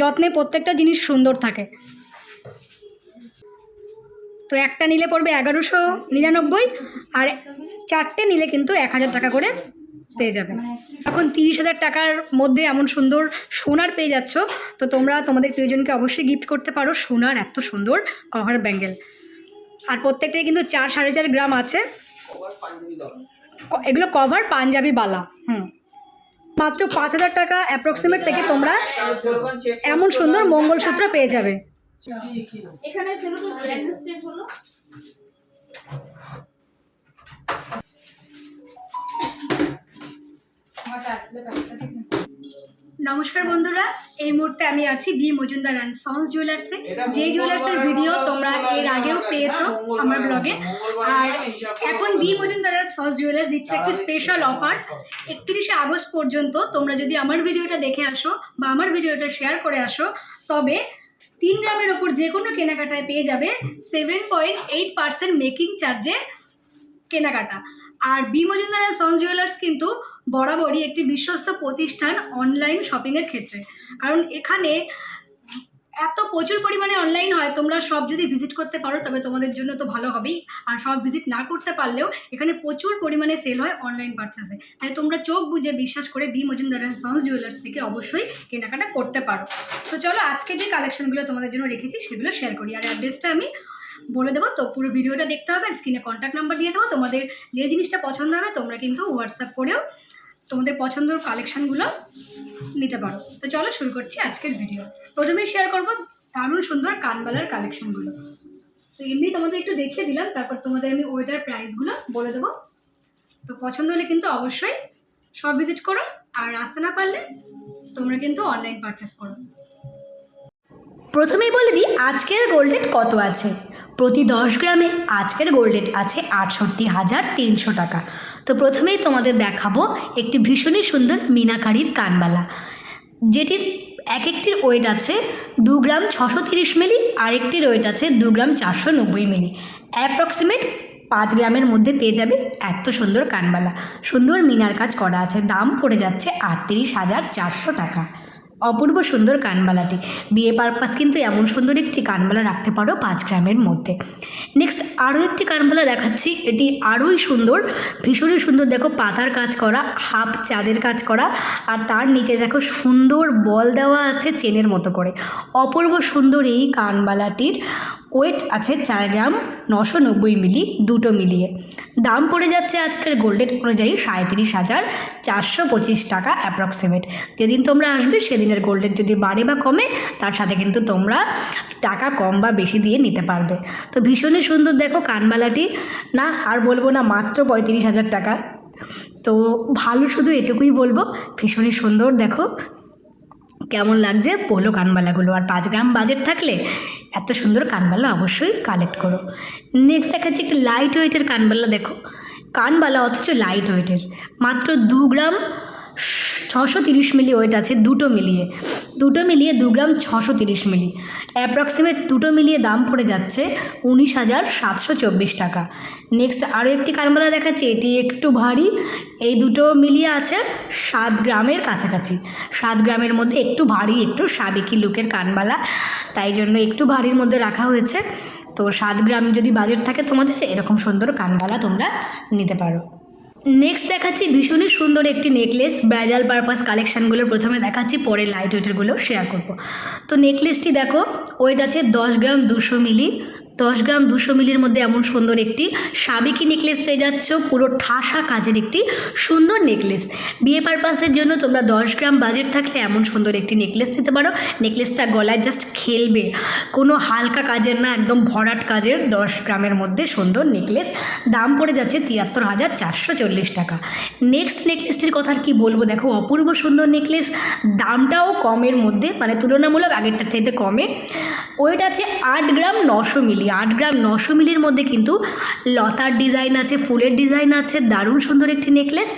যত্নে প্রত্যেকটা জিনিস সুন্দর থাকে। তো একটা নিলে পড়বে এগারোশো নিরানব্বই, আর চারটে নিলে কিন্তু এক হাজার টাকা করে পেয়ে যাবে। এখন তিরিশ হাজার টাকার মধ্যে এমন সুন্দর সোনার পেয়ে যাচ্ছ, তো তোমরা তোমাদের প্রিয়জনকে অবশ্যই গিফট করতে পারো সোনার এত সুন্দর কভার ব্যাঙ্গেল আর প্রত্যেকটাই কিন্তু চার সাড়ে চার গ্রাম আছে। এগুলো কভার পাঞ্জাবি বালা, হুম। মাত্র পাঁচ হাজার টাকা অ্যাপ্রক্সিমেট থেকে তোমরা এমন সুন্দর মঙ্গলসূত্র পেয়ে যাবে। নমস্কার বন্ধুরা এই মুহূর্তে আমি আছি বি মজুমদার অ্যান্ড সন্স জুয়েলার্সে যেই জুয়েলার্সের ভিডিও তোমরা এর আগেও পেয়েছ আমার ব্লগে আর এখন B Majumdar and sons jewellers দিচ্ছে একটি স্পেশাল অফার একত্রিশে আগস্ট পর্যন্ত তোমরা যদি আমার ভিডিওটা দেখে আসো বা আমার ভিডিওটা শেয়ার করে আসো তবে তিন গ্রামের ওপর যে কোনো কেনাকাটায় পেয়ে যাবে seven point eight percent making চার্জে কেনাকাটা। আর B Majumdar and sons jewellers কিন্তু বরাবরই একটি বিশ্বস্ত প্রতিষ্ঠান অনলাইন শপিংয়ের ক্ষেত্রে। কারণ এখানে এত প্রচুর পরিমাণে অনলাইন হয়, তোমরা সব যদি ভিজিট করতে পারো, তবে তোমাদের জন্য তো ভালো হবেই। আর সব ভিজিট না করতে পারলেও এখানে প্রচুর পরিমাণে সেল হয় অনলাইন পারচেসে তাই তোমরা চোখ বুঝে বিশ্বাস করে B Majumdar and sons jewellers থেকে অবশ্যই কেনাকাটা করতে পারো। তো চলো আজকে যে কালেকশনগুলো তোমাদের জন্য রেখেছি, সেগুলো শেয়ার করি। আর অ্যাড্রেসটা আমি বলে দেবো। তো পুরো ভিডিওটা দেখতে হবে আর স্ক্রিনে কন্ট্যাক্ট নাম্বার দিয়ে দেবো। তোমাদের যে জিনিসটা পছন্দ হবে, তোমরা কিন্তু হোয়াটসঅ্যাপ করেও তোমাদের পছন্দের কালেকশানগুলো নিতে পারো। তো চলো শুরু করছি আজকের ভিডিও প্রথমেই শেয়ার করব দারুণ সুন্দর কানবালার কালেকশানগুলো তো এমনি তোমাদের একটু দেখিয়ে দিলাম, তারপর তোমাদের আমি ওইটার প্রাইসগুলো বলে দেবো। তো পছন্দ হলে কিন্তু অবশ্যই সব ভিজিট করো, আর আসতে না পারলে তোমরা কিন্তু অনলাইন পারচেস করো। প্রথমেই বলে দিই, আজকের গোল্ড রেট কত আছে? প্রতি দশ গ্রামে আজকের গোল্ড রেট আছে আটষট্টি হাজার তিনশো টাকা। তো প্রথমেই তোমাদের দেখাবো একটি ভীষণই সুন্দর মিনাকারির কানবালা। যেটির এক একটির ওয়েট আছে দু গ্রাম ছশো তিরিশ মিলি, আরেকটির ওয়েট আছে দু গ্রাম চারশো নব্বই মিলি। অ্যাপ্রক্সিমেট পাঁচ গ্রামের মধ্যে পেয়ে যাবে এত সুন্দর কানবালা। সুন্দর মিনার কাজ করা আছে, দাম পড়ে যাচ্ছে আটত্রিশ হাজার চারশো টাকা। অপূর্ব সুন্দর কানবালাটি। বিয়ে পারপাস কিন্তু এমন সুন্দর একটি কানবালা রাখতে পারো পাঁচ গ্রামের মধ্যে। নেক্সট আরও একটি কানবালা দেখাচ্ছি। এটি আরোই সুন্দর। ভীষণই সুন্দর। দেখো, পাতার কাজ করা, হাফ চাঁদের কাজ করা, আর তার নিচে দেখো সুন্দর বল দেওয়া আছে চেনের মতো করে। অপূর্ব সুন্দর এই কানবালাটির। ওয়েট আছে চার গ্রাম নশো নব্বই মিলি, দুটো মিলিয়ে। দাম পড়ে যাচ্ছে আজকের গোল্ডের অনুযায়ী সাঁত্রিশ হাজার চারশো পঁচিশ টাকা অ্যাপ্রক্সিমেট যেদিন তোমরা আসবে, সেদিনের গোল্ডের যদি বাড়ে বা কমে, তার সাথে কিন্তু তোমরা টাকা কম বা বেশি দিয়ে নিতে পারবে। তো ভীষণই সুন্দর দেখো কানবালাটি না, আর বলব না, মাত্র পঁয়ত্রিশ হাজার টাকা। তো ভালো শুধু এটুকুই বলব, ভীষণই সুন্দর দেখো। কেমন লাগছে? পোলো কানবালাগুলো। আর পাঁচ গ্রাম বাজেট থাকলে এত সুন্দর কানবালা অবশ্যই কালেক্ট করো। নেক্সট দেখাচ্ছি একটা লাইট ওয়েটের কানবালা দেখো। কানবালা অথচ লাইট ওয়েটের মাত্র দু গ্রাম ছশো তিরিশ মিলি, ওয়েট আছে দুটো মিলিয়ে। দুটো মিলিয়ে দু গ্রাম ছশো তিরিশ মিলি। অ্যাপ্রক্সিমেট দুটো মিলিয়ে দাম পড়ে যাচ্ছে উনিশ হাজার সাতশো চব্বিশ টাকা। নেক্সট আরও একটি কানবালা দেখাচ্ছি, এটি একটু ভারী। এই দুটো মিলিয়ে আছে সাত গ্রামের কাছাকাছি। সাত গ্রামের মধ্যে একটু ভারী, একটু সাবেকি লুকের কানবালা তাই জন্য একটু ভারীর মধ্যে রাখা হয়েছে। তো সাত গ্রাম যদি বাজেট থাকে তোমাদের, এরকম সুন্দর কানবালা তোমরা নিতে পারো। নেক্সট দেখাচ্ছি ভীষণই সুন্দর একটি নেকলেস ব্রাইডাল পারপাস কালেকশানগুলো প্রথমে দেখাচ্ছি পরে লাইট ওয়েটেরগুলো শেয়ার করব। তো নেকলেসটি দেখো ওয়েট আছে দশ গ্রাম দুশো মিলি দশ গ্রাম দুশো মিলির মধ্যে এমন সুন্দর একটি সাবেকি নেকলেস পেয়ে যাচ্ছ। পুরো ঠাসা কাজের একটি সুন্দর নেকলেস। বিয়ে পারপাসের জন্য তোমরা দশ গ্রাম বাজেট থাকলে এমন সুন্দর একটি নেকলেস নিতে পারো। নেকলেসটা গলায় জাস্ট খেলবে। কোনো হালকা কাজের না, একদম ভরাট কাজের দশ গ্রামের মধ্যে সুন্দর নেকলেস। দাম পড়ে যাচ্ছে তিয়াত্তর হাজার চারশো চল্লিশ টাকা। নেক্সট নেকলেসটির কথা কি বলব? দেখো, অপূর্ব সুন্দর নেকলেস। দামটাও কমের মধ্যে মানে তুলনামূলক আগেরটার চাইতে কমে। ওয়েট আছে আট গ্রাম নশো মিলি। আট গ্রাম নশো মিলির মধ্যে কিন্তু লতার ডিজাইন আছে, ফুলের ডিজাইন আছে, দারুণ সুন্দর একটি নেকলেস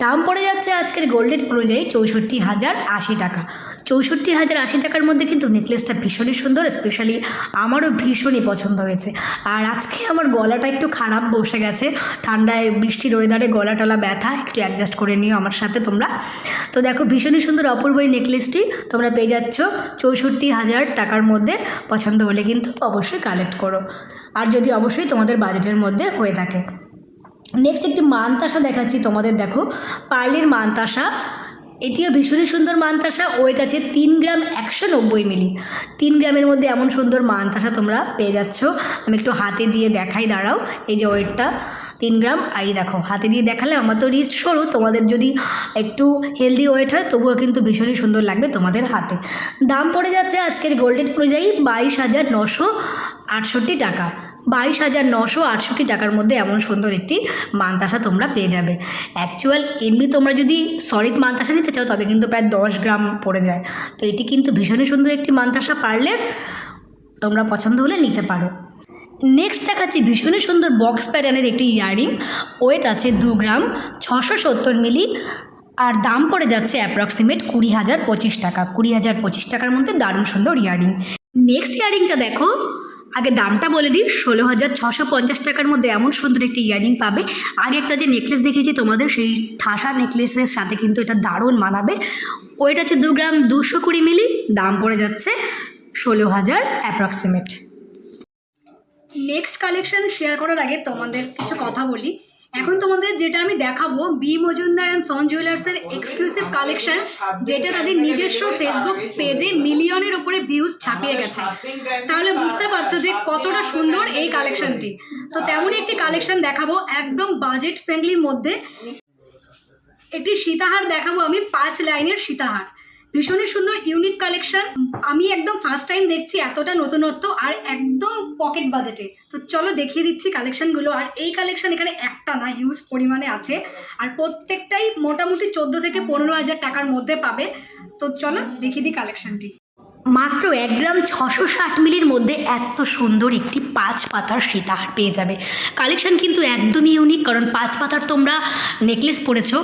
দাম পড়ে যাচ্ছে আজকের গোল্ডের অনুযায়ী চৌষট্টি হাজার আশি টাকা। চৌষট্টি হাজার আশি টাকার মধ্যে কিন্তু নেকলেসটা ভীষণই সুন্দর স্পেশালি আমারও ভীষণই পছন্দ হয়েছে। আর আজকে আমার গলাটা একটু খারাপ বসে গেছে, ঠান্ডায় বৃষ্টির ওয়েদারে গলা টলা ব্যথা, একটু অ্যাডজাস্ট করে নিও আমার সাথে তোমরা। তো দেখো ভীষণই সুন্দর অপূর্ব এই নেকলেসটি, তোমরা পেয়ে যাচ্ছ চৌষট্টি হাজার টাকার মধ্যে, পছন্দ হলে কিন্তু অবশ্যই কালেক্ট করো। আর যদি অবশ্যই তোমাদের বাজেটের মধ্যে হয়ে থাকে। নেক্সট একটি মানতাসা দেখাচ্ছি তোমাদের, দেখো, পার্লির মানতাসা। এটিও ভীষণই সুন্দর মানতাসা ওয়েট আছে তিন গ্রাম একশো নব্বই মিলি। তিন গ্রামের মধ্যে এমন সুন্দর মানতাসা তোমরা পেয়ে যাচ্ছ। আমি একটু হাতে দিয়ে দেখাই, দাঁড়াও। এই যে ওয়েটটা, তিন গ্রাম। আই দেখো, হাতে দিয়ে দেখালে আমার তো রিস্ট সরু, তোমাদের যদি একটু হেলদি ওয়েট হয়, তবুও কিন্তু ভীষণই সুন্দর লাগবে তোমাদের হাতে। দাম পড়ে যাচ্ছে আজকের গোল্ডেন অনুযায়ী বাইশ হাজার নশো আটষট্টি টাকা। বাইশ হাজার নশো আটষট্টি টাকার মধ্যে এমন সুন্দর একটি মানতাসা তোমরা পেয়ে যাবে। অ্যাকচুয়াল এমনি তোমরা যদি সলিড মানতাসা নিতে চাও, তবে কিন্তু প্রায় দশ গ্রাম পড়ে যায়। তো এটি কিন্তু ভীষণই সুন্দর একটি মানতাসা পারলে তোমরা পছন্দ হলে নিতে পারো। নেক্সট দেখাচ্ছি ভীষণই সুন্দর বক্স প্যাটার্নের একটি ইয়ারিং। ওয়েট আছে দু গ্রাম, ছশো সত্তর মিলি। আর দাম পড়ে যাচ্ছে অ্যাপ্রক্সিমেট কুড়ি হাজার পঁচিশ টাকা। কুড়ি হাজার পঁচিশ টাকার মধ্যে দারুণ সুন্দর ইয়াররিং নেক্সট ইয়ারিংটা দেখো। আগে দামটা বলে দিই, ষোলো হাজার ছশো পঞ্চাশ টাকার মধ্যে এমন সুন্দর একটি ইয়ারিং পাবে। আগে একটা যে নেকলেস দেখেছি তোমাদের, সেই ঠাসা নেকলেসের সাথে কিন্তু এটা দারুণ মানাবে। ওইটা হচ্ছে দু গ্রাম দুশো কুড়ি মিলি, দাম পড়ে যাচ্ছে ষোলো হাজার অ্যাপ্রক্সিমেট নেক্সট কালেকশন শেয়ার করার আগে তোমাদের কিছু কথা বলি। এখন তোমাদের যেটা আমি দেখাবো বি মজুমদার অ্যান্ড সন জুয়েলার্সের এক্সক্লুসিভ কালেকশন যেটা তাদের নিজস্ব ফেসবুক পেজে মিলিয়নের উপরে ভিউজ ছাপিয়ে গেছে। তাহলে বুঝতে পারছ যে কতটা সুন্দর এই কালেকশনটি তো তেমনই একটি কালেকশন দেখাবো একদম বাজেট ফ্রেন্ডলির মধ্যে। একটি সীতাহার দেখাবো আমি পাঁচ লাইনের সীতাহার। ভীষণই সুন্দর ইউনিক কালেকশন আমি একদম ফার্স্ট টাইম দেখছি এতটা নতুনত্ব আর একদম পকেট বাজেটে তো চলো দেখিয়ে দিচ্ছি কালেকশনগুলো আর এই কালেকশন এখানে একটা না হিউজ পরিমাণে আছে। আর প্রত্যেকটাই মোটামুটি চোদ্দ থেকে পনেরো হাজার টাকার মধ্যে পাবে। তো চলো দেখিয়ে দিই কালেকশনটি মাত্র এক গ্রাম ছশো ষাট মিলির মধ্যে এত সুন্দর একটি পাঁচ পাতার সীতাহার পেয়ে যাবে। কালেকশন কিন্তু একদমই ইউনিক কারণ পাঁচ পাতার তোমরা নেকলেস পরেছো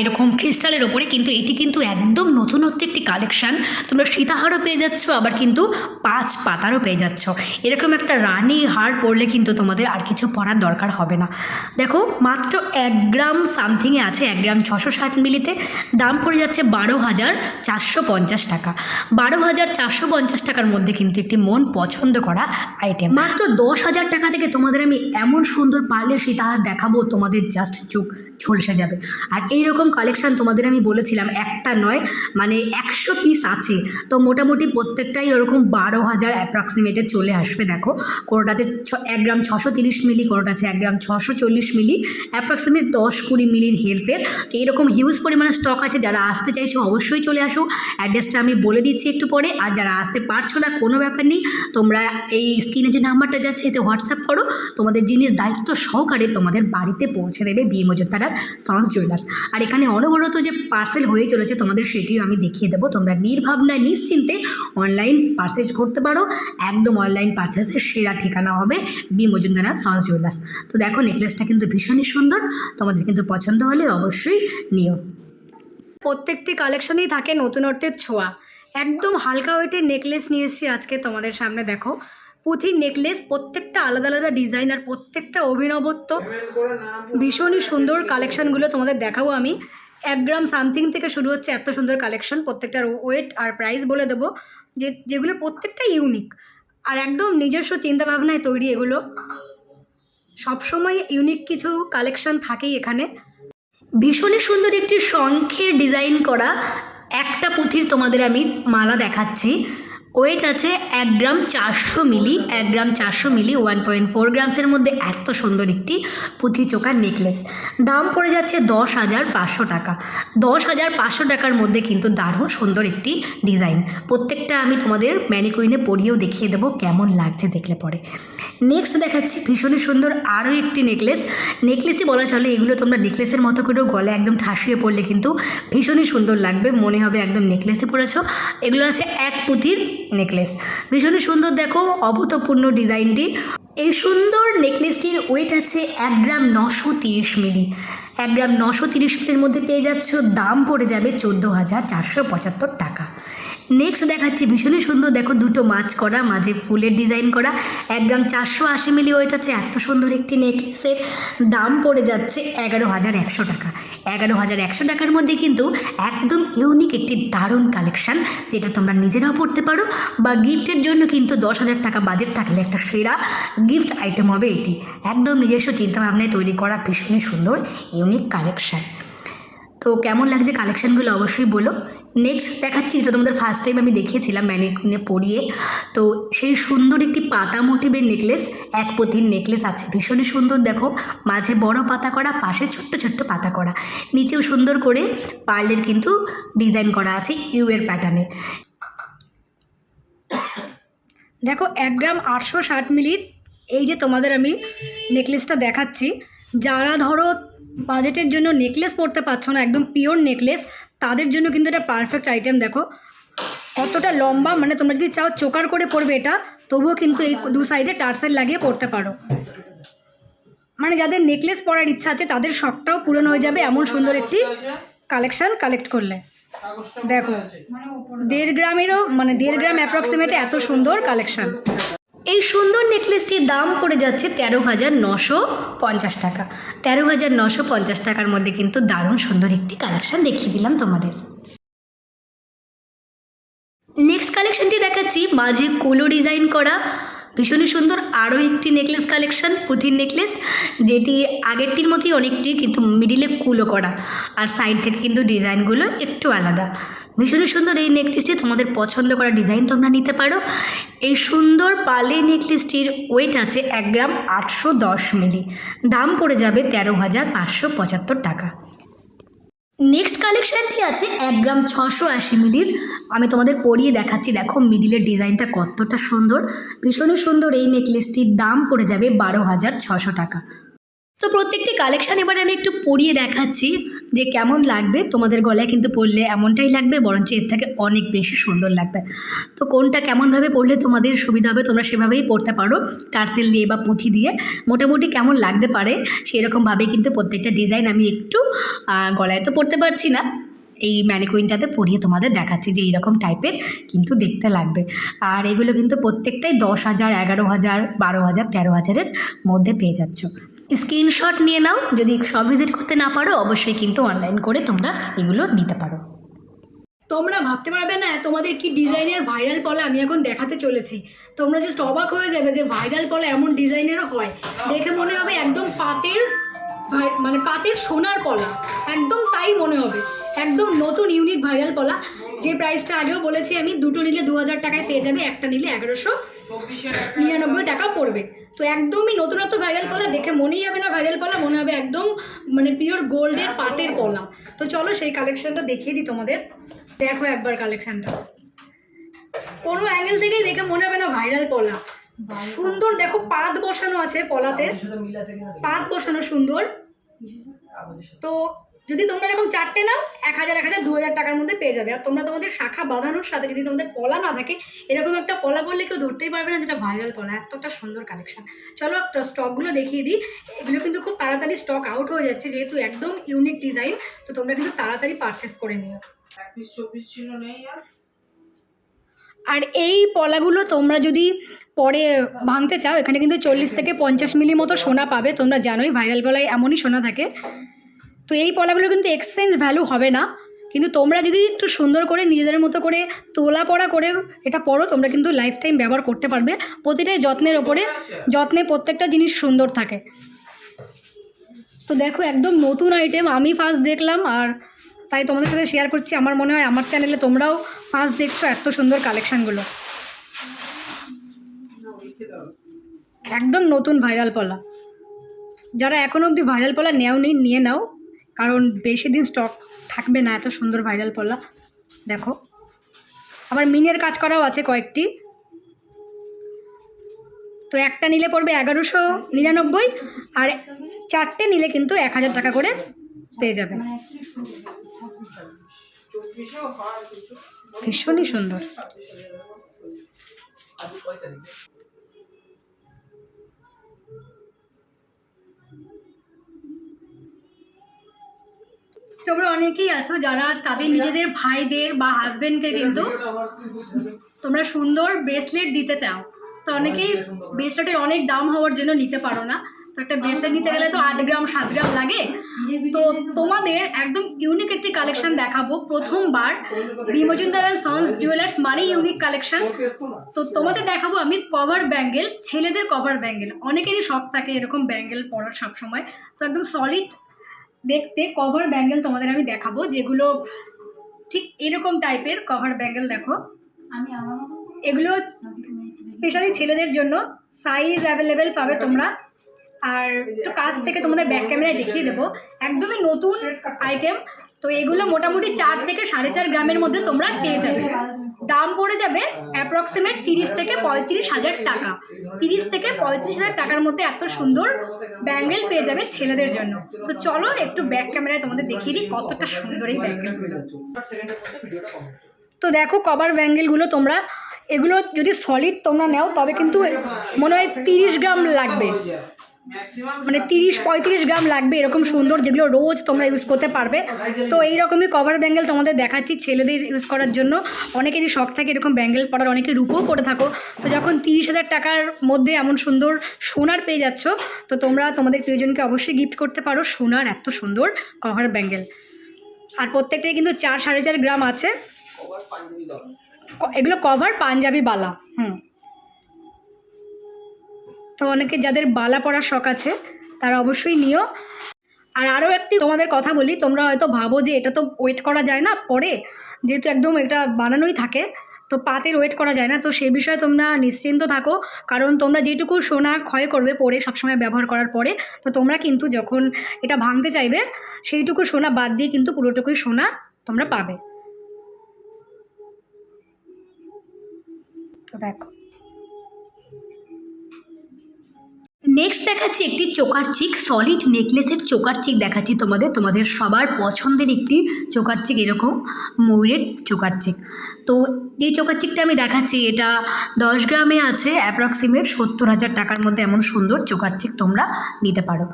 এরকম ক্রিস্টালের ওপরে, কিন্তু এটি কিন্তু একদম নতুনত্ব একটি কালেকশন। তোমরা সীতাহারও পেয়ে যাচ্ছ, আবার কিন্তু পাঁচ পাতারও পেয়ে যাচ্ছ। এরকম একটা রানি হার পরলে কিন্তু তোমাদের আর কিছু পরার দরকার হবে না। দেখো, মাত্র এক গ্রাম সামথিংয়ে আছে, এক গ্রাম ছশো ষাট মিলিতে। দাম পড়ে যাচ্ছে বারো হাজার চারশো পঞ্চাশ টাকা। বারো হাজার চারশো পঞ্চাশ টাকার মধ্যে কিন্তু একটি মন পছন্দ করা আইটেম মাত্র দশ হাজার টাকা থেকে তোমাদের আমি এমন সুন্দর পারলে সীতাহার দেখাবো, তোমাদের জাস্ট চোখ ঝলসে যাবে। আর এই রকম কালেকশান তোমাদের আমি বলেছিলাম, একটা নয় মানে একশো পিস আছে। তো মোটামুটি প্রত্যেকটাই ওরকম বারো হাজার অ্যাপ্রক্সিমেটে চলে আসবে, দেখো। কোনোটাতে ছ, এক গ্রাম ছশো তিরিশ মিলি কোনোটা আছে এক গ্রাম ছশো চল্লিশ মিলি অ্যাপ্রক্সিমেট দশ কুড়ি মিলির হেরফের তো এরকম হিউজ পরিমাণে স্টক আছে, যারা আসতে চাইছো অবশ্যই চলে আসো। অ্যাড্রেসটা আমি বলে দিচ্ছি একটু পরে। আর যারা আসতে পারছ না, কোনো ব্যাপার নেই। তোমরা এই স্ক্রিনে যে নাম্বারটা যাচ্ছে, এতে হোয়াটসঅ্যাপ করো। তোমাদের জিনিস দায়িত্ব সহকারে তোমাদের বাড়িতে পৌঁছে দেবে বি মজুমদারার সন্স জুয়েলার্স। আর এখানে অনবরত যে পার্সেল হয়ে চলেছে, তোমাদের সেটিও আমি দেখিয়ে দেবো। তোমরা নির্ভাবনায় নিশ্চিন্তে অনলাইন পারচেজ করতে পারো। একদম অনলাইন পারচেজের সেরা ঠিকানা হবে বি মজুমদারা সন্স জুয়েলার্স। তো দেখো, নেকলেসটা কিন্তু ভীষণই সুন্দর। তোমাদের কিন্তু পছন্দ হলে অবশ্যই নিও। প্রত্যেকটি কালেকশনেই থাকে নতুনত্বের ছোঁয়া। একদম হালকা ওয়েটের নেকলেস নিয়ে এসেছি আজকে তোমাদের সামনে, দেখো। পুঁথির নেকলেস প্রত্যেকটা আলাদা আলাদা ডিজাইন আর প্রত্যেকটা অভিনবত্ব। ভীষণই সুন্দর কালেকশানগুলো তোমাদের দেখাবো আমি। এক গ্রাম সামথিং থেকে শুরু হচ্ছে এত সুন্দর কালেকশন প্রত্যেকটার ওয়েট আর প্রাইস বলে দেবো। যে, যেগুলো প্রত্যেকটা ইউনিক আর একদম নিজস্ব চিন্তাভাবনায় তৈরি এগুলো। সবসময় ইউনিক কিছু কালেকশন থাকেই এখানে। ভীষণই সুন্দর একটি শঙ্খের ডিজাইন করা একটা পুঁথির তোমাদের আমি মালা দেখাচ্ছি। ওয়েট আছে এক গ্রাম চারশো মিলি, এক গ্রাম চারশো মিলি ওয়ান পয়েন্ট ফোর গ্রামসের মধ্যে এত সুন্দর একটি পুঁথি চোকার নেকলেস দাম পড়ে যাচ্ছে দশ হাজার পাঁচশো টাকা। দশ হাজার পাঁচশো টাকার মধ্যে কিন্তু দারুণ সুন্দর একটি ডিজাইন প্রত্যেকটা আমি তোমাদের ম্যানিকুইনে পরিয়েও দেখিয়ে দেবো কেমন লাগছে দেখলে পরে। নেক্সট দেখাচ্ছি ভীষণই সুন্দর আরও একটি নেকলেস নেকলেসই বলা চলে, এগুলো তোমরা নেকলেসের মতো করেও গলায় একদম ঠাসিয়ে পড়লে কিন্তু ভীষণই সুন্দর লাগবে। মনে হবে একদম নেকলেসে পড়েছো এগুলো আছে এক পুঁথির নেকলেস। ভীষণই সুন্দর দেখো, অভূতপূর্ণ ডিজাইনটি। এই সুন্দর নেকলেসটির ওয়েট আছে এক গ্রাম নশো তিরিশ মিলি। এক গ্রাম নশো তিরিশ মিলির মধ্যে পেয়ে যাচ্ছ, দাম পড়ে যাবে চোদ্দ হাজার চারশো পঁচাত্তর টাকা। নেক্সট দেখাচ্ছি ভীষণই সুন্দর। দেখো দুটো মাছ করা, মাঝে ফুলের ডিজাইন করা। এক গ্রাম চারশো আশি মিলি ওয়েট আছে। এত সুন্দর একটি নেকলেসের দাম পড়ে যাচ্ছে এগারো হাজার একশো টাকা। এগারো হাজার একশো টাকার মধ্যে কিন্তু একদম ইউনিক একটি দারুণ কালেকশান যেটা তোমরা নিজেরাও পড়তে পারো বা গিফটের জন্য কিন্তু দশ হাজার টাকা বাজেট থাকলে একটা সেরা গিফট আইটেম হবে এটি। একদম নিজস্ব চিন্তাভাবনায় তৈরি করা ভীষণই সুন্দর ইউনিক কালেকশান তো কেমন লাগছে কালেকশানগুলো অবশ্যই বলো। নেক্সট দেখাচ্ছি, যেটা তোমাদের ফার্স্ট টাইম আমি দেখিয়েছিলাম ম্যানিকুইনে পরিয়ে। তো সেই সুন্দর একটি পাতা মোটিভের নেকলেস এক পতির নেকলেস আছে। ভীষণই সুন্দর, দেখো। মাঝে বড় পাতা করা, পাশে ছোট্ট ছোট্ট পাতা করা। নিচেও সুন্দর করে পার্লের কিন্তু ডিজাইন করা আছে ইউ এর প্যাটার্নে দেখো, এক গ্রাম আটশো ষাট মিলির এই যে তোমাদের আমি নেকলেসটা দেখাচ্ছি। যারা ধরো বাজেটের জন্য নেকলেস পরতে পারছ না, একদম পিওর নেকলেস তাদের জন্য কিন্তু এটা পারফেক্ট আইটেম দেখো। কতটা লম্বা মানে তোমরা যদি চাও চোকার করে পরবে এটা, তবুও কিন্তু এই দু সাইডে টার্সেল লাগিয়ে পরতে পারো। মানে যাদের নেকলেস পরার ইচ্ছা আছে, তাদের শখটাও পূরণ হয়ে যাবে এমন সুন্দর একটি কালেকশান কালেক্ট করলে। দেখো, দেড় গ্রামেরও মানে দেড় গ্রাম অ্যাপ্রক্সিমেটে এত সুন্দর কালেকশন এই সুন্দর নেকলেসটির দাম পড়ে যাচ্ছে তেরো হাজার নশো পঞ্চাশ টাকা। তেরো হাজার নশো পঞ্চাশ টাকার মধ্যে কিন্তু দারুণ সুন্দর একটি কালেকশান দেখিয়ে দিলাম তোমাদের। নেক্সট কালেকশনটি দেখাচ্ছি, মাঝে কোলো ডিজাইন করা। ভীষণই সুন্দর, আরও একটি নেকলেস কালেকশন, পুঁথির নেকলেস, যেটি আগেরটির মতোই অনেকটি কিন্তু মিডিলে কুলো করা। আর সাইড থেকে কিন্তু ডিজাইনগুলো একটু আলাদা। ভীষণই সুন্দর এই নেকলেসটি তোমাদের পছন্দ করা ডিজাইন তোমরা নিতে পারো। এই সুন্দর পালে নেকলেসটির ওয়েট আছে এক গ্রাম আটশো দশ মিলি। দাম পড়ে যাবে তেরো হাজার পাঁচশো পঁচাত্তর টাকা। নেক্সট কালেকশানটি আছে এক গ্রাম ছশো আশি মিলির। আমি তোমাদের পরিয়ে দেখাচ্ছি, দেখো মিডিলের ডিজাইনটা কতটা সুন্দর। ভীষণই সুন্দর এই নেকলেসটির দাম পড়ে যাবে বারো হাজার ছশো টাকা। তো প্রত্যেকটি কালেকশান এবারে আমি একটু পরিয়ে দেখাচ্ছি যে কেমন লাগবে। তোমাদের গলায় কিন্তু পরলে এমনটাই লাগবে, বরঞ্চ এর থেকে অনেক বেশি সুন্দর লাগবে। তো কোনটা কেমনভাবে পরলে তোমাদের সুবিধা হবে, তোমরা সেভাবেই পরতে পারো। টার্সেল দিয়ে বা পুঁথি দিয়ে। মোটামুটি কেমন লাগতে পারে, সেরকমভাবেই কিন্তু প্রত্যেকটা ডিজাইন আমি একটু গলায় তো পরতে পারছি না। এই ম্যানিকুইনটাতে পরিয়ে তোমাদের দেখাচ্ছি যে এইরকম টাইপের কিন্তু দেখতে লাগবে। আর এগুলো কিন্তু প্রত্যেকটাই দশ হাজার, এগারো হাজার, বারো হাজার, তেরো হাজারের মধ্যে পেয়ে যাচ্ছ। স্ক্রিনশট নিয়ে নাও। যদি সব ভিজিট করতে না পারো, অবশ্যই কিন্তু অনলাইন করে তোমরা এগুলো নিতে পারো। তোমরা ভাবতে পারবে না, তোমাদের কি ডিজাইনের ভাইরাল পলা আমি এখন দেখাতে চলেছি। তোমরা জাস্ট অবাক হয়ে যাবে যে ভাইরাল পলা এমন ডিজাইনেরও হয়। দেখে মনে হবে একদম পাতের মানে পাতের সোনার পলা। একদম তাই মনে হবে। একদম নতুন ইউনিক ভাইরাল পলা। যে প্রাইসটা আগেও বলেছি আমি দুটো নিলে দু হাজার টাকায় পেয়ে যাবে একটা নিলে এগারোশো নিরানব্বই টাকা পড়বে। তো একদমই নতুনত্ব ভাইরাল পলা দেখে মনেই হবে না ভাইরাল পলা মনে হবে একদম মানে পিওর গোল্ডের পাতের পলা তো চলো সেই কালেকশানটা দেখিয়ে দিই তোমাদের। দেখো একবার কালেকশানটা কোনো অ্যাঙ্গেল থেকেই দেখে মনে হবে না ভাইরাল পলা সুন্দর দেখো পাত বসানো আছে পলাতে পাত বসানো সুন্দর। তো যদি তোমরা এরকম চারটে নাও এক হাজার এক হাজার দু হাজার টাকার মধ্যে পেয়ে যাবে। আর তোমরা তোমাদের শাখা বাঁধানোর সাথে যদি তোমাদের পলা না থাকে এরকম একটা পলা বললে কেউ ধরতেই পারবে না যেটা ভাইরাল পলা। এতটা সুন্দর কালেকশন চলো একটা স্টকগুলো দেখিয়ে দিই। এগুলো কিন্তু খুব তাড়াতাড়ি স্টক আউট হয়ে যাচ্ছে যেহেতু একদম ইউনিক ডিজাইন তো তোমরা কিন্তু তাড়াতাড়ি পারচেস করে নিও। চব্বিশ ছিল আর? আর এই পলাগুলো তোমরা যদি পরে ভাঙতে চাও এখানে কিন্তু চল্লিশ থেকে পঞ্চাশ মিলি মতো সোনা পাবে। তোমরা জানোই ভাইরাল পলায় এমনই সোনা থাকে। তো এই পলাগুলো কিন্তু এক্সচেঞ্জ ভ্যালু হবে না। কিন্তু তোমরা যদি একটু সুন্দর করে নিজেদের মতো করে তোলা পড়া করে এটা পড়ো তোমরা কিন্তু লাইফ টাইম ব্যবহার করতে পারবে। প্রতিটাই যত্নের ওপরে যত্নে প্রত্যেকটা জিনিস সুন্দর থাকে। তো দেখো একদম নতুন আইটেম আমি ফার্স্ট দেখলাম আর তাই তোমাদের সাথে শেয়ার করছি। আমার মনে হয় আমার চ্যানেলে তোমরাও ফার্স্ট দেখছ এত সুন্দর কালেকশানগুলো একদম নতুন ভাইরাল পলা। যারা এখনও অবধি ভাইরাল পলা নেওনি নিয়ে নাও। কারণ বেশি দিন স্টক থাকবে না, এত সুন্দর ভাইরাল পলা। দেখো। আবার মিনের কাজ করাও আছে কয়েকটি। তো একটা নিলে পড়বে এগারোশো নিরানব্বই, আর চারটে নিলে কিন্তু এক হাজার টাকা করে পেয়ে যাবে। ভীষণই সুন্দর। তোমরা অনেকেই আছো যারা তাদের নিজেদের ভাইদের বা হাজবেন্ডকে কিন্তু তোমরা সুন্দর ব্রেসলেট দিতে চাও। তো অনেকেই ব্রেসলেটের অনেক দাম হওয়ার জন্য নিতে পারো না। তো একটা ব্রেসলেট নিতে গেলে তো আট গ্রাম সাত গ্রাম লাগে। তো তোমাদের একদম ইউনিক একটি কালেকশন দেখাবো। প্রথমবার বিমজুমদার অ্যান্ড সন্স জুয়েলার্স মানে ইউনিক কালেকশন তো তোমাদের দেখাবো আমি কভার ব্যাঙ্গেল ছেলেদের কভার ব্যাঙ্গেল অনেকেরই শখ থাকে এরকম ব্যাঙ্গেল পরার সবসময়। তো একদম সলিড দেখতে কভার ব্যাঙ্গেল তোমাদের আমি দেখাবো যেগুলো ঠিক এরকম টাইপের কভার ব্যাঙ্গেল দেখো। আমি এগুলো স্পেশালি ছেলেদের জন্য সাইজ অ্যাভেলেবেল পাবে তোমরা। আর একটু কাছ থেকে তোমাদের ব্যাক ক্যামেরায় দেখিয়ে দেবো। একদমই নতুন আইটেম তো এগুলো মোটামুটি চার থেকে সাড়ে চার গ্রামের মধ্যে তোমরা পেয়ে যাবে। দাম পড়ে যাবে অ্যাপ্রক্সিমেট তিরিশ থেকে পঁয়ত্রিশ হাজার টাকা। তিরিশ থেকে পঁয়ত্রিশ হাজার টাকার মধ্যে এত সুন্দর ব্যাঙ্গেল পেয়ে যাবে ছেলেদের জন্য। তো চলো একটু ব্যাক ক্যামেরায় তোমাদের দেখিয়ে দিই কতটা সুন্দর এই ব্যাঙ্গেলগুলো তো দেখো কভার ব্যাঙ্গেলগুলো তোমরা। এগুলো যদি সলিড তোমরা নাও তবে কিন্তু মনে হয় তিরিশ গ্রাম লাগবে। মানে তিরিশ পঁয়ত্রিশ গ্রাম লাগবে এরকম সুন্দর যেগুলো রোজ তোমরা ইউজ করতে পারবে। তো এইরকমই কভার ব্যাঙ্গেল তোমাদের দেখাচ্ছি ছেলেদের ইউজ করার জন্য। অনেকেরই শখ থাকে এরকম ব্যাঙ্গেল পরার অনেকে রূপও পরে থাকো। তো যখন তিরিশ হাজার টাকার মধ্যে এমন সুন্দর সোনার পেয়ে যাচ্ছ তো তোমরা তোমাদের প্রিয়জনকে অবশ্যই গিফট করতে পারো সোনার এত সুন্দর কভার ব্যাঙ্গেল আর প্রত্যেকটাই কিন্তু চার সাড়ে চার গ্রাম আছে। এগুলো কভার পাঞ্জাবি বালা। হুম। তো অনেকে যাদের বালা পড়ার শখ আছে, তারা অবশ্যই নিও। আর আরও একটি তোমাদের কথা বলি, তোমরা হয়তো ভাবো যে এটা তো ওয়েট করা যায় না, পরে। যেহেতু একদম এটা বানানোই থাকে, তো পাতের ওয়েট করা যায় না, তো সে বিষয়ে তোমরা নিশ্চিন্ত থাকো। কারণ তোমরা যেটুকু সোনা ক্ষয় করবে পরে সবসময় ব্যবহার করার পরে, তো তোমরা কিন্তু যখন এটা ভাঙতে চাইবে, সেইটুকু সোনা বাদ দিয়ে কিন্তু পুরোটুকুই সোনা তোমরা পাবে। তো দেখো। নেক্সট দেখাচ্ছি একটি চোকার চিক সলিড নেকলেসের চোকার চিক দেখাচ্ছি তোমাদের। তোমাদের সবার পছন্দের একটি চোকার চিক, এরকম ময়ূরের চোকার চিক। তো এই চোকার চিকটা আমি দেখাচ্ছি, এটা দশ গ্রামে আছে অ্যাপ্রক্সিমেট সত্তর হাজার টাকার মধ্যে এমন সুন্দর চোকার চিক তোমরা নিতে পারো।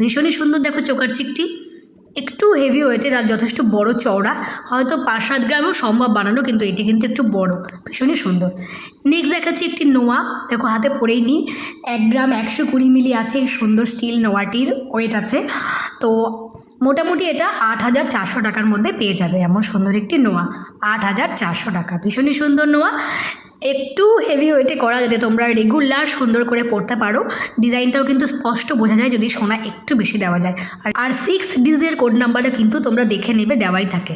ভীষণই সুন্দর দেখো চোকার চিকটি। একটু হেভি ওয়েটের আর যথেষ্ট বড় চওড়া, হয়তো পাঁচ সাত গ্রামও সম্ভব বানানো, কিন্তু এটি কিন্তু একটু বড়, ভীষণই সুন্দর। নেক্সট দেখাচ্ছি একটি নোয়া, দেখো হাতে পরেই নিই এক গ্রাম একশো কুড়ি মিলি আছে এই সুন্দর স্টিল নোয়াটির ওয়েট আছে। তো মোটামুটি এটা আট হাজার চারশো টাকার মধ্যে পেয়ে যাবে এমন সুন্দর একটি নোয়া, আট হাজার চারশো টাকা, ভীষণই সুন্দর নোয়া। একটু হেভি ওয়েটে করা যাতে তোমরা রেগুলার সুন্দর করে পড়তে পারো। ডিজাইনটাও কিন্তু স্পষ্ট বোঝা যায় যদি সোনা একটু বেশি দেওয়া যায়। আর সিক্স ডিজিটের কোড নাম্বারটা কিন্তু তোমরা দেখে নেবে দেওয়াই থাকে।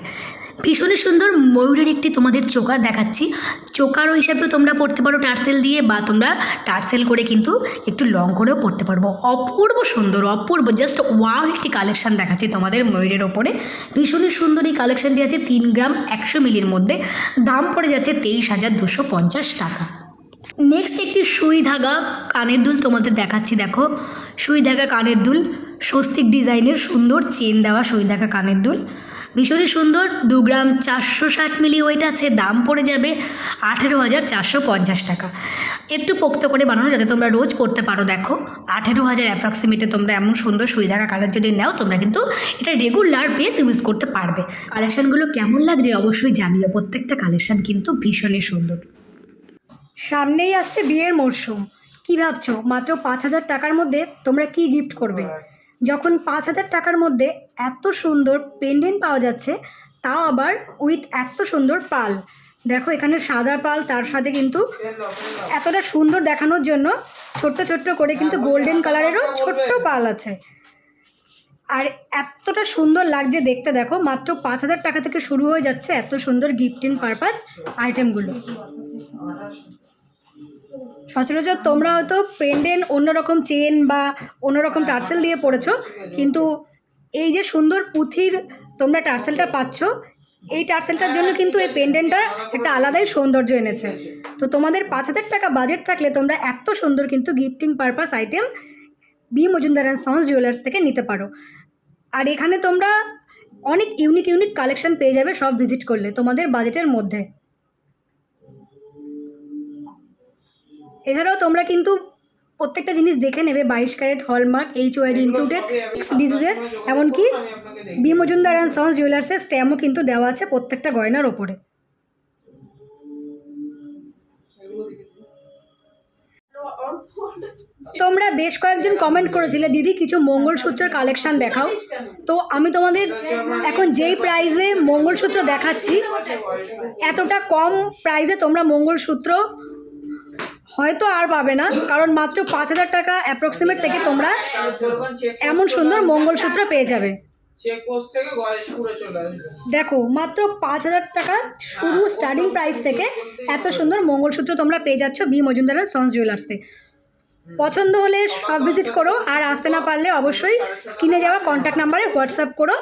ভীষণই সুন্দর ময়ূরের একটি তোমাদের চোকার দেখাচ্ছি। চোকারও হিসাবেও তোমরা পড়তে পারো টার্সেল দিয়ে বা তোমরা টার্সেল করে কিন্তু একটু লং করেও পড়তে পারব। অপূর্ব সুন্দর, অপূর্ব জাস্ট ওয়াও একটি কালেকশান দেখাচ্ছি তোমাদের ময়ূরের ওপরে। ভীষণই সুন্দর এই কালেকশানটি আছে তিন গ্রাম একশো মিলির মধ্যে। দাম পড়ে যাচ্ছে তেইশ হাজার দুশো পঞ্চাশ টাকা। নেক্সট একটি সুই ধাগা কানের দুল তোমাদের দেখাচ্ছি, দেখো। সুই ধাগা কানের দুল, স্বস্তিক ডিজাইনের সুন্দর চেন দেওয়া সুই ধাগা কানের দুল। ভীষণই সুন্দর। দু গ্রাম চারশো ষাট মিলি ওয়েট আছে, দাম পড়ে যাবে আঠেরো হাজার চারশো পঞ্চাশ টাকা। একটু পোক্ত করে বানানো যাতে তোমরা রোজ পড়তে পারো, দেখো। আঠেরো হাজার অ্যাপ্রক্সিমেটে তোমরা এমন সুন্দর সুই ধাগা কালার যদি নাও, তোমরা কিন্তু এটা রেগুলার বেস ইউজ করতে পারবে। কালেকশানগুলো কেমন লাগছে অবশ্যই জানিও। প্রত্যেকটা কালেকশান কিন্তু ভীষণই সুন্দর। সামনেই আসছে বিয়ের মরশুম। কী ভাবছ? মাত্র পাঁচ হাজার টাকার মধ্যে তোমরা কি গিফট করবে? যখন পাঁচ হাজার টাকার মধ্যে এত সুন্দর পেন্ডেন্ট পাওয়া যাচ্ছে, তাও আবার উইথ এত সুন্দর পাল। দেখো এখানে সাদা পাল, তার সাথে কিন্তু এতটা সুন্দর দেখানোর জন্য ছোট্ট ছোট্ট করে কিন্তু গোল্ডেন কালারেরও ছোট্ট পাল আছে। আর এতটা সুন্দর লাগছে দেখতে, দেখো, মাত্র পাঁচ হাজার টাকা থেকে শুরু হয়ে যাচ্ছে এত সুন্দর গিফটিং পারপাস আইটেমগুলো সচরাচর তোমরা হয়তো পেন্ডেন্ট অন্যরকম চেন বা অন্যরকম টার্সেল দিয়ে পড়েছো, কিন্তু এই যে সুন্দর পুঁথির তোমরা টার্সেলটা পাচ্ছ, এই টার্সেলটার জন্য কিন্তু এই পেন্ডেন্টটা একটা আলাদাই সৌন্দর্য এনেছে। তো তোমাদের পাঁচ হাজার টাকা বাজেট থাকলে তোমরা এত সুন্দর কিন্তু gifting purpose item B Majumdar and sons jewellers থেকে নিতে পারো। আর এখানে তোমরা অনেক ইউনিক ইউনিক কালেকশন পেয়ে যাবে সব ভিজিট করলে তোমাদের বাজেটের মধ্যে। এছাড়াও তোমরা কিন্তু প্রত্যেকটা জিনিস দেখে নেবে বাইশ carat hallmark H YD included ডিজিজের এমনকি বি মজুমদার অ্যান্ড সন্স জুয়েলার্সের স্ট্যাম্পও কিন্তু দেওয়া আছে প্রত্যেকটা গয়নার ওপরে। তোমরা বেশ কয়েকজন কমেন্ট করেছিলে দিদি কিছু মঙ্গলসূত্রের কালেকশন দেখাও। তো আমি তোমাদের এখন যেই প্রাইজে মঙ্গলসূত্র দেখাচ্ছি এতটা কম প্রাইজে তোমরা মঙ্গলসূত্র হয়তো আর পাবে না, কারণ মাত্র পাঁচ হাজার টাকা অ্যাপ্রক্সিমেট থেকে তোমরা এমন সুন্দর মঙ্গলসূত্র পেয়ে যাবে। দেখো, মাত্র পাঁচ হাজার টাকা শুরু স্টার্টিং প্রাইস থেকে এত সুন্দর মঙ্গলসূত্র তোমরা পেয়ে যাচ্ছ বি মজুমদার সন্স জুয়েলার্সে পছন্দ হলে সব ভিজিট করো, আর আসতে না পারলে অবশ্যই স্ক্রিনে যাওয়া কন্ট্যাক্ট নাম্বারে হোয়াটসঅ্যাপ করো।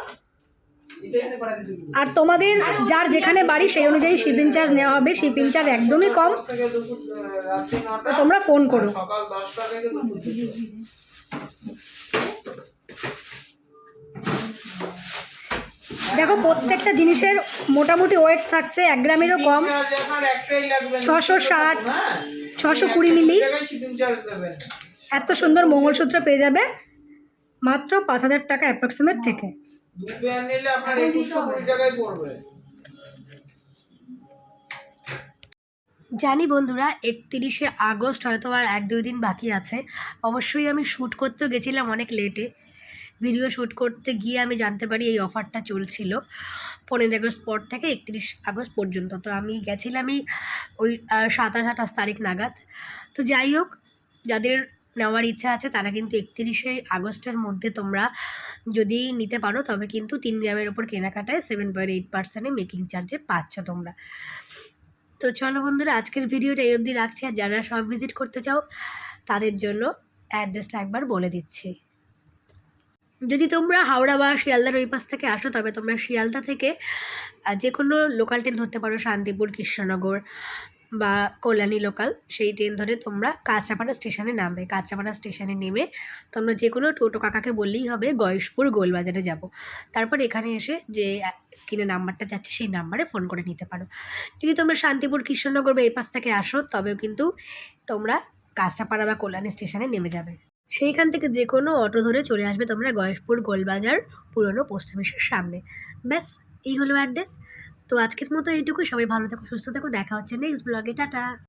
আর তোমাদের যার যেখানে বাড়ি, সেই অনুযায়ী শিপিং চার্জ নেওয়া হবে শিপিং চার্জ একদমই কম তোমরা ফোন করো। দেখো, প্রত্যেকটা জিনিসের মোটামুটি ওয়েট থাকছে, এক গ্রামেরও কম। ছশো ষাট, ছশো কুড়ি মিলি এত সুন্দর মঙ্গলসূত্র পেয়ে যাবে মাত্র পাঁচ হাজার টাকা অ্যাপ্রক্সিমেট থেকে। জানি বন্ধুরা, একত্রিশে আগস্ট হয়তো আর এক দুই দিন বাকি আছে। অবশ্যই আমি শ্যুট করতেও গেছিলাম অনেক লেটে ভিডিও শ্যুট করতে গিয়ে আমি জানতে পারি এই অফারটা চলছিল পনেরোই আগস্ট পর থেকে, একত্রিশ আগস্ট পর্যন্ত। তো আমি গেছিলামই ওই সাতাশ আঠাশ তারিখ নাগাদ। তো যাই হোক, যাদের নেওয়ার ইচ্ছা আছে, তারা কিন্তু একত্রিশে আগস্টের মধ্যে তোমরা যদি নিতে পারো, তবে কিন্তু তিন গ্রামের ওপর কেনাকাটায় সেভেন পয়েন্ট এইট পার্সেন্টে মেকিং চার্জে পাচ্ছ তোমরা। তো চলো বন্ধুরা, আজকের ভিডিওটা এই অবধি রাখছি, আর যারা সব ভিজিট করতে চাও, তাদের জন্য অ্যাড্রেসটা একবার বলে দিচ্ছি। যদি তোমরা হাওড়া বা শিয়ালদার ওই পাশ থেকে আসো, তবে তোমরা শিয়ালদা থেকে যে কোনো লোকাল ট্রেন ধরতে পারো, শান্তিপুর, কৃষ্ণনগর বা কল্যাণী লোকাল সেই ট্রেন ধরে তোমরা কাঁচাপাড়া স্টেশনে নামবে। কাঁচাপাড়া স্টেশনে নেমে তোমরা যে কোনো টোটো কাকাকে বললেই হবে, গয়েশপুর গোলবাজারে যাব। তারপর এখানে এসে যে স্ক্রিনে নাম্বারটা যাচ্ছে, সেই নাম্বারে ফোন করে নিতে পারো। যদি তোমরা শান্তিপুর, কৃষ্ণনগর বা এই পাশ থেকে আসো, তবেও কিন্তু তোমরা কাঁচরাপাড়া বা কল্যাণী স্টেশনে নেমে যাবে। সেইখান থেকে যে কোনো অটো ধরে চলে আসবে তোমরা গয়েশপুর গোলবাজার পুরনো পোস্ট অফিসের সামনে। ব্যাস, এই হলো অ্যাড্রেস তো আজকের মতো এইটুকুই। সবাই ভালো থেকো সুস্থ থেকো। দেখা হচ্ছে নেক্সট ব্লগে টাটা।